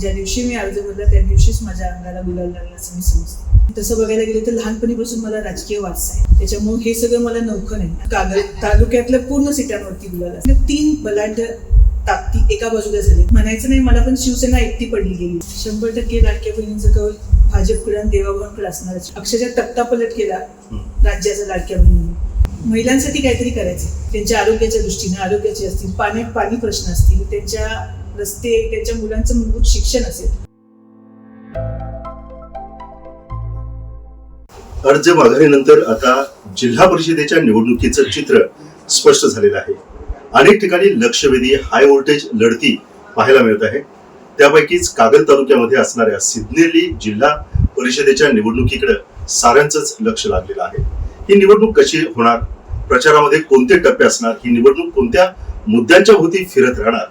ज्या दिवशी मी अर्ज भरला त्या दिवशीच माझ्या अंगाला गुलाल लागला असं मी समजते. तसं बघायला गेलं तर लहानपणीपासून मला राजकीय वारसा आहे. त्याच्यामुळे हे सगळं मला नौखं नाही. कागल तालुक्यातल्या पूर्ण सीटांवरती गुलाल. तीन बलाढ्य ताकदी एका बाजूला झाली. म्हणायचं नाही मला पण शिवसेना एकटी पडली गेली. शंभर टक्के लाडक्या बहिणींचं कौल भाजपकडे आणि देवाभावांकडे असणारच. अक्षरशः तक्ता पलट केला राज्याचा लाडक्या बहिणींनी. महिलांसाठी काहीतरी करायचं त्यांच्या आरोग्याच्या दृष्टीने आरोग्याचे असतील पाणी पाणी प्रश्न असतील त्यांच्या रस्ते त्यांच्या मुलांचं मूलभूत शिक्षण असेल. अर्ज माघारीनंतर आता जिल्हा परिषदेच्या निवडणुकीचं चित्र स्पष्ट झालेलं आहे. अनेक ठिकाणी लक्षवेधी हाय व्होल्टेज लढती पाहायला मिळत आहे. त्यापैकीच कागल तालुक्यामध्ये असणाऱ्या सिद्नेली जिल्हा परिषदेच्या निवडणुकीकडे साऱ्यांचंच लक्ष लागलेलं आहे. ही निवडणूक कशी होणार? प्रचारामध्ये कोणते टप्पे असणार? ही निवडणूक कोणत्या मुद्द्यांच्या भोवती फिरत राहणार?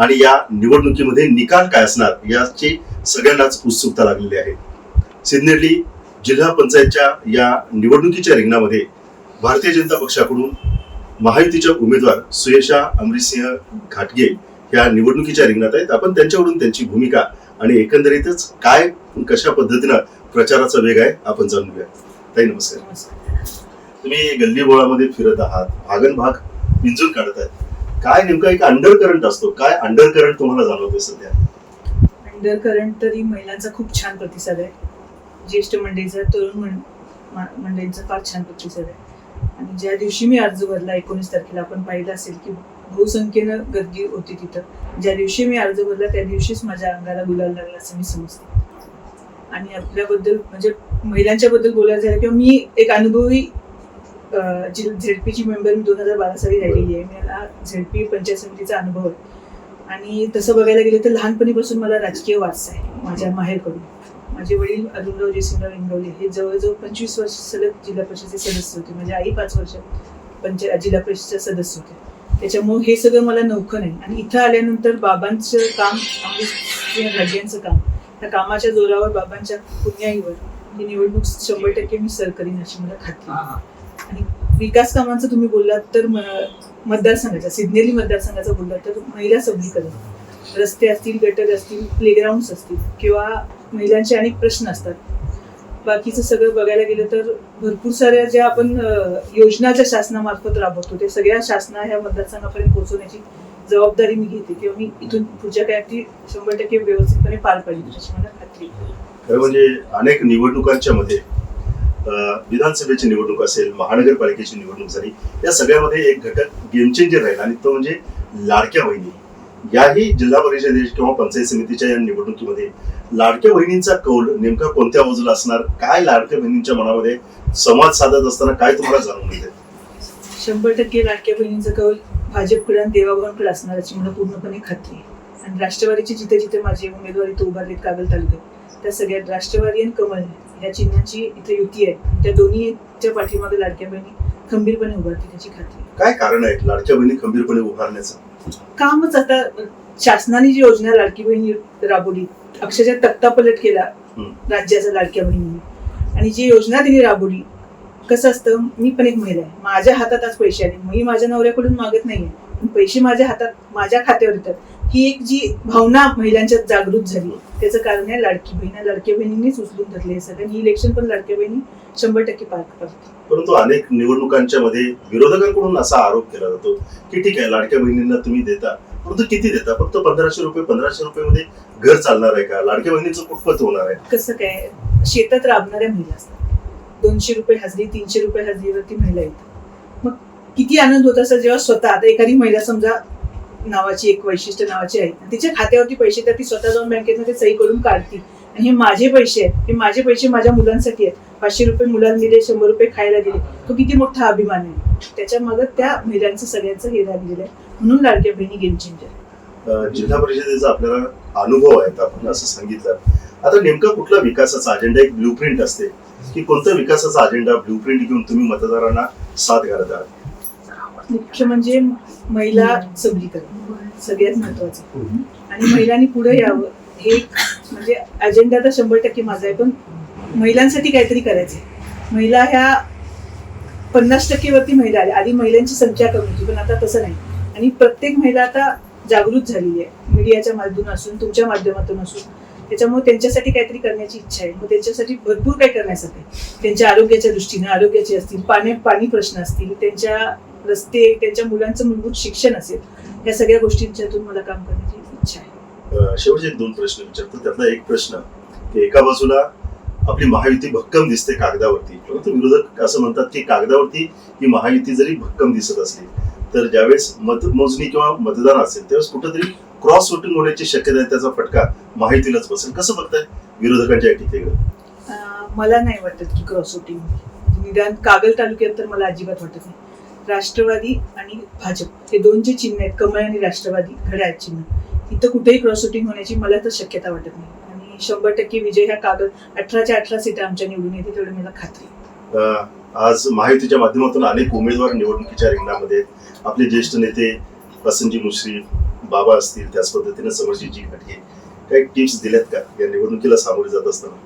आणि या निवडणुकीमध्ये निकाल काय असणार याची सगळ्यांनाच उत्सुकता लागलेली आहे. सिद्धनेली जिल्हा पंचायतच्या या निवडणुकीच्या रिंगणामध्ये भारतीय जनता पक्षाकडून महायुतीच्या उमेदवार सुयशा अमरीसिंह घाटगे या निवडणुकीच्या रिंगणात आहेत. आपण त्यांच्याकडून त्यांची भूमिका आणि एकंदरीतच काय कशा पद्धतीनं प्रचाराचा वेग आहे आपण जाणून घेऊया ताई नमस्कार. तुम्ही गल्ली बोळामध्ये फिरत आहात भागन भाग पिंजून काढत आहेत. काय नेमका एक अंडर करंट असतो? काय अंडर करंट तुम्हाला जाणवतोय सध्या? अंडर करंट तरी महिलांचा खूप छान प्रतिसाद आहे. ज्येष्ठ मंडळीचा तरुण मं- मंडळींचा फार छान प्रतिसाद आहे. आणि ज्या दिवशी मी अर्ज भरला एकोणीस तारखेला आपण पाहिलं असेल की बहुसंख्येनं गर्दी होती तिथं. ज्या दिवशी मी अर्ज भरला त्या दिवशीच माझ्या अंगाला गुलाल लागला असं मी समजते. आणि आपल्याबद्दल म्हणजे महिलांच्या बद्दल बोलायचं झालं किंवा मी एक अनुभवी झेडपीची मेंबर मी दोन हजार बारा साली राहिलेली आहे. मला झेडपी पंचायत समितीचा अनुभव आहे. आणि तसं बघायला गेलं तर लहानपणीपासून मला राजकीय वारसा आहे माझ्या माहेरकडून. माझे वडील अरुणराव जयसिंगराव इंगवले हे जवळजवळ पंचवीस वर्ष सलग जिल्हा परिषदेचे सदस्य होते. माझी आई पाच वर्ष पंचायत जिल्हा परिषदेचे सदस्य होते. त्याच्यामुळे हे सगळं मला नौखं नाही. आणि इथं आल्यानंतर बाबांचं काम राज्यांचं काम त्या कामाच्या जोरावर बाबांच्या पुण्याईवर ही निवडणूक शंभर टक्के मी सर करीन अशी मला खात्री आणि विकास कामांचं तुम्ही बोललात तर मतदारसंघाचा सिद्धनेली मतदारसंघाचा बोललात तर महिला सबलीकरण. रस्ते असतील गटर असतील प्लेग्राऊंड असतील किंवा महिलांचे अनेक प्रश्न असतात. बाकीचं सगळं बघायला गेलं तर भरपूर साऱ्या ज्या आपण योजना ज्या शासनामार्फत राबवतो ते सगळ्या शासना ह्या मतदारसंघापर्यंत पोहोचवण्याची जबाबदारी मी घेते किंवा मी इथून पुढच्या काय ती शंभर टक्के व्यवस्थितपणे पार पाडली अशी मला खात्री खरं म्हणजे अनेक निवडणुकांच्या मध्ये विधानसभेची निवडणूक असेल महानगरपालिकेची निवडणूक झाली या सगळ्यामध्ये एक घटक गेम चेंजर राहील आणि तो म्हणजे लाडक्या बहिणी याही जिल्हा परिषदे किंवा पंचायत समितीच्या या निवडणुकीमध्ये लाडक्या बहिणींचा कौल नेमका कोणत्या बाजूला असणार काय लाडक्या बहिणींच्या मनामध्ये संवाद साधत असताना काय तुम्हाला जाणून मिळते? शंभर टक्के लाडक्या बहिणींचा कौल भाजपकडे आणि देवाभावांकडे असणार याची मला पूर्णपणे खात्री आणि राष्ट्रवादीची जिथे जिथे माझी उमेदवारी तो उभारली कागल तालुक्यात त्या सगळ्यात राष्ट्रवादी आणि कमळ या चिन्हाची इथे युती आहे. त्या दोन्हीच्या पाठीमागे लाडक्या बहिणी खंबीरपणे उभारतील याची खात्री. काय कारण आहे लाडक्या बहिणी खंबीरपणे उभारण्याचं कामच आता शासनाने जी योजना लाडकी बहिणी राबवली अक्षरशः तक्ता पलट केला. राज्याचा लाडक्या बहिणीने. आणि जी योजना तिने राबवली कसं असतं मी पण एक महिला आहे. माझ्या हातात आज पैसे आले. मी माझ्या नवऱ्याकडून मागत नाहीये. पण पैसे माझ्या हातात माझ्या खात्यावर येतात. ही एक जी भावना महिलांच्यात जागृत झाली. त्याचं कारण आहे लाडकी बहीण. लाडक्या बहिणींनीच उचलून धरले हे सगळं. ही इलेक्शन पण लाडक्या बहिणी शंभर टक्के पार करतात परंतु अनेक निवडणुकांच्या मध्ये विरोधकांकडून असा आरोप केला जातो की ठीक आहे लाडक्या बहिणींना तुम्ही देता परंतु किती देता? फक्त पंधराशे रुपये पंधराशे रुपये मध्ये घर चालणार आहे का? लाडक्या बहिणीचं कुटपत होणार आहे? कसं काय? शेतात राबणाऱ्या महिला असतात. दोनशे रुपये हजरी तीनशे रुपये हजरीवरती महिला येतात. मग किती आनंद होत असेल जेव्हा स्वतः? आता एखादी महिला समजा नावाची एक वैशिष्ट्य नावाची आहे. तिच्या खात्यावरती पैसे तर ती स्वतः जाऊन बँकेत सही करून काढती. आणि हे माझे पैसे आहेत. हे माझे पैसे माझ्या मुलांसाठी आहेत. पाचशे रुपये मुलांना दिले शंभर रुपये खायला दिले. तो किती मोठा अभिमान आहे. त्याच्या मग त्या महिलांचं सगळ्यांचं हे राहिलेलं आहे. म्हणून लाडक्या बहिणी गेम चेंजर जिल्हा परिषदेचा आपल्याला अनुभव आहे. आपण असं सांगितलं. आता नेमका कुठला विकासाचा अजेंडा एक ब्ल्यूप्रिंट असते. की कोणता विकासाचा अजेंडा ब्ल्यूप्रिंट घेऊन तुम्ही मतदारांना साथ घालत आहात? मुख्य म्हणजे महिला सबलीकरण. सगळ्यात महत्वाचं आणि महिलांनी पुढे यावं. हे म्हणजे अजेंडा तर शंभर टक्के माझा आहे पण महिलांसाठी काहीतरी करायचं आहे. महिला ह्या पन्नास टक्केवरती महिला आल्या. आधी महिलांची संख्या कमी होती पण आता तसं नाही. आणि प्रत्येक महिला आता जागृत झालेली आहे. मीडियाच्या माध्यमातून असून तुमच्या माध्यमातून असून. त्याच्यामुळे त्यांच्यासाठी काहीतरी करण्याची इच्छा आहे. मग त्यांच्यासाठी भरपूर काही करण्यासाठी. आहे. त्यांच्या आरोग्याच्या दृष्टीने आरोग्याचे असतील पाणी पाणी प्रश्न असतील त्यांच्या रस्ते त्यांच्या मुलांचं मूलभूत शिक्षण असेल या सगळ्या गोष्टींच्यातून मला काम करण्याची इच्छा आहे. शेवटचे दोन प्रश्न विचारतो. त्यातला एक प्रश्न की एका बाजूला आपली महायुती भक्कम दिसते कागदावरती. परंतु विरोधक असं म्हणतात की कागदावरती ही महायुती जरी भक्कम दिसत असली तर ज्यावेळेस मतमोजणी किंवा मतदान असेल त्यावेळेस कुठंतरी क्रॉस वोटिंग होण्याची शक्यता आहे त्याचा फटका महायुतीलाच बसेल. कसं बघताय विरोधकांच्या टीकेकडे अं, मला नाही वाटत की क्रॉस वोटिंग निदान कागल तालुक्यात तर मला अजिबात वाटत नाही. राष्ट्रवादी आणि भाजप. हे दोन जे चिन्ह आहेत कमळ आणि राष्ट्रवादी घड्याळ चिन्ह. इथं कुठेही क्रॉस वोटिंग होण्याची मला तर शक्यता वाटत नाही. आणि शंभर टक्के विजय ह्या कागल अठराच्या अठरा सीटा आमच्या निवडून येते तेवढी मला खात्री आज महायुतीच्या माध्यमातून अनेक उमेदवार निवडणुकीच्या रिंगणामध्ये. आपले ज्येष्ठ नेते वसंतजी मुश्रीफ बाबा असतील त्याच पद्धतीने समरजीजी घाटगे काही टिप्स दिल्यात का? या निवडणुकीला सामोरे जात असताना.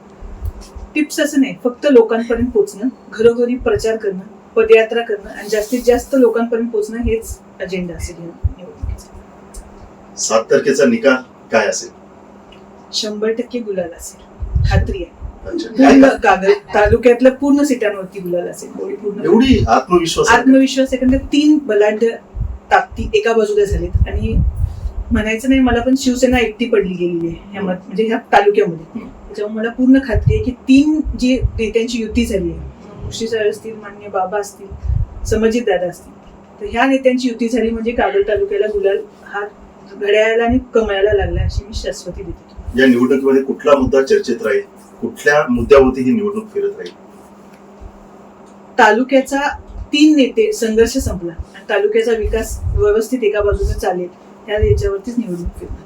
टिप्स असं नाही फक्त लोकांपर्यंत पोहोचणं घरोघरी प्रचार करणं पदयात्रा करणं आणि जास्तीत जास्त लोकांपर्यंत पोहोचणं हेच अजेंडा असेल या निवडणुकीचा. सात तारखेचा निकाल काय असेल? शंभर टक्के गुलाल असेल. खात्री आहे. तालुक्यातल्या पूर्ण सीटांवरती गुलाल असेल. पूर्ण. आत्मविश्वास? आत्मविश्वास एकंदर तीन बलाढ्य ताकदी एका बाजूला झालीत. आणि म्हणायचं नाही मला पण शिवसेना एकटी पडली गेलेली आहे. ह्या मत- म्हणजे ह्या तालुक्यामध्ये. त्याच्यामुळे मला पूर्ण खात्री आहे की तीन जी नेत्यांची युती झाली आहे मुश्री साहेब असतील मान्य बाबा असतील समजित दादा असतील. तर ह्या नेत्यांची युती झाली म्हणजे कागल तालुक्याला गुलाल हा घड्याळाला आणि कमळाला लागला अशी मी शाश्वती देते. या निवडणुकीमध्ये कुठला मुद्दा चर्चेत राहील? कुठल्या मुद्द्यावरती ही निवडणूक फिरत राहील? तालुक्याचा तीन नेते संघर्ष संपला आणि तालुक्याचा विकास व्यवस्थित एका बाजूने चालेल त्या याच्यावरतीच निवडणूक फिरणार.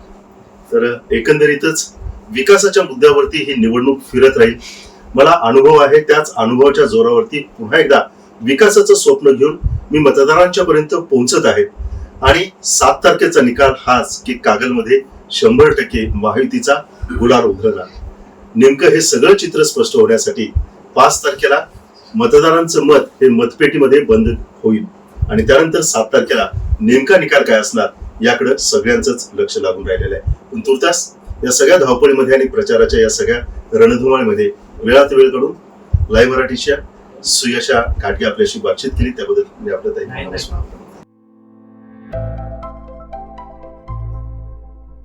तर एकंदरीतच विकासाच्या मुद्द्यावरती ही निवडणूक फिरत राहील. मला अनुभव आहे त्याच अनुभवाच्या जोरावरती पुन्हा एकदा विकासाचं स्वप्न घेऊन मी मतदारांच्या पर्यंत पोहोचत आहे. आणि सात तारखेचा निकाल हाच की कागलमध्ये शंभर टक्के महायुतीचा गुलाल उघडला. नेमकं हे सगळं चित्र स्पष्ट होण्यासाठी पाच तारखेला मतदारांचं मत हे मतपेटीमध्ये बंद होईल. आणि त्यानंतर सात तारखेला नेमका निकाल काय असणार याकडे सगळ्यांचंच लक्ष लागून राहिलेलं आहे. पण तुर्तास या सगळ्या धावपळीमध्ये आणि प्रचाराच्या या सगळ्या रणधुमाळीमध्ये वेळात वेळ काढून लाईव्ह मराठीच्या सुयशा घाटगे आपल्याशी बातचीत केली. त्याबद्दल मी आपल्या ताई